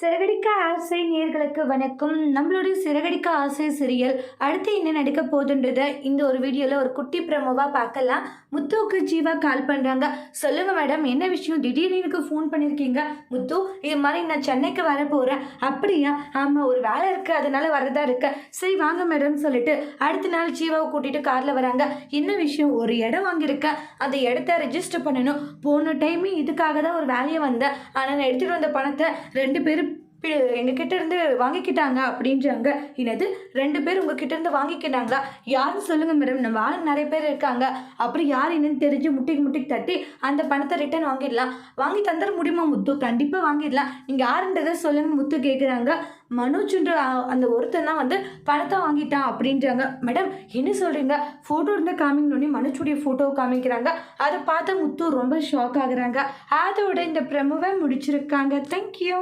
சிறகடிக்க ஆசை நேர்களுக்கு வணக்கம். நம்மளுடைய சிறகடிக்க ஆசை சிறியல் அடுத்து என்ன நடக்க போதுன்றத இந்த ஒரு வீடியோவில் ஒரு குட்டி ப்ரமோவாக பார்க்கலாம். முத்துவுக்கு ஜீவா கால் பண்ணுறாங்க சொல்லுங்க மேடம் என்ன விஷயம்? திடீர்னு எனக்கு ஃபோன் பண்ணியிருக்கீங்க முத்து இது மாதிரி நான் சென்னைக்கு வர போகிறேன் அப்படியா? ஆமாம் ஒரு வேலை இருக்குது அதனால வரதா இருக்க. சரி வாங்க மேடம் சொல்லிட்டு அடுத்த நாள் ஜீவாவை கூட்டிகிட்டு காரில் வராங்க. என்ன விஷயம்? ஒரு இடம் வாங்கியிருக்கேன். அந்த இடத்த ரெஜிஸ்டர் பண்ணணும். போன டைமே இதுக்காக தான் ஒரு வேலையை வந்தேன். ஆனால் நான் எடுத்துகிட்டு வந்த பணத்தை ரெண்டு பேரும் எங்ககிட்ட இருந்து வாங்கிக்கிட்டாங்க அப்படின்றாங்க. என்னது? ரெண்டு பேர் உங்ககிட்ட இருந்து வாங்கிக்கிட்டாங்களா? யாருன்னு சொல்லுங்க மேடம் நம்ம ஆளுங்க நிறைய பேர் இருக்காங்க. அப்புறம் யார் என்னன்னு தெரிஞ்சு முட்டிக்கு முட்டிக்கு தட்டி அந்த பணத்தை ரிட்டர்ன் வாங்கிடலாம். வாங்கி தந்துட முடியுமா முத்து? கண்டிப்பாக வாங்கிடலாம். நீங்கள் யாருன்றதை சொல்லுங்க முத்து கேட்குறாங்க மனோஜ்ன்ற அந்த ஒருத்தன் தான் வந்து பணத்தை வாங்கிட்டான் அப்படின்றாங்க. மேடம் என்ன சொல்கிறீங்க ஃபோட்டோ இருந்தால் காமிக்கணுன்னே மனோஜுடைய ஃபோட்டோ காமிக்கிறாங்க. அதை பார்த்த முத்து ரொம்ப ஷாக் ஆகுறாங்க. அதோட இந்த பிரமுவை முடிச்சிருக்காங்க. தேங்க்யூ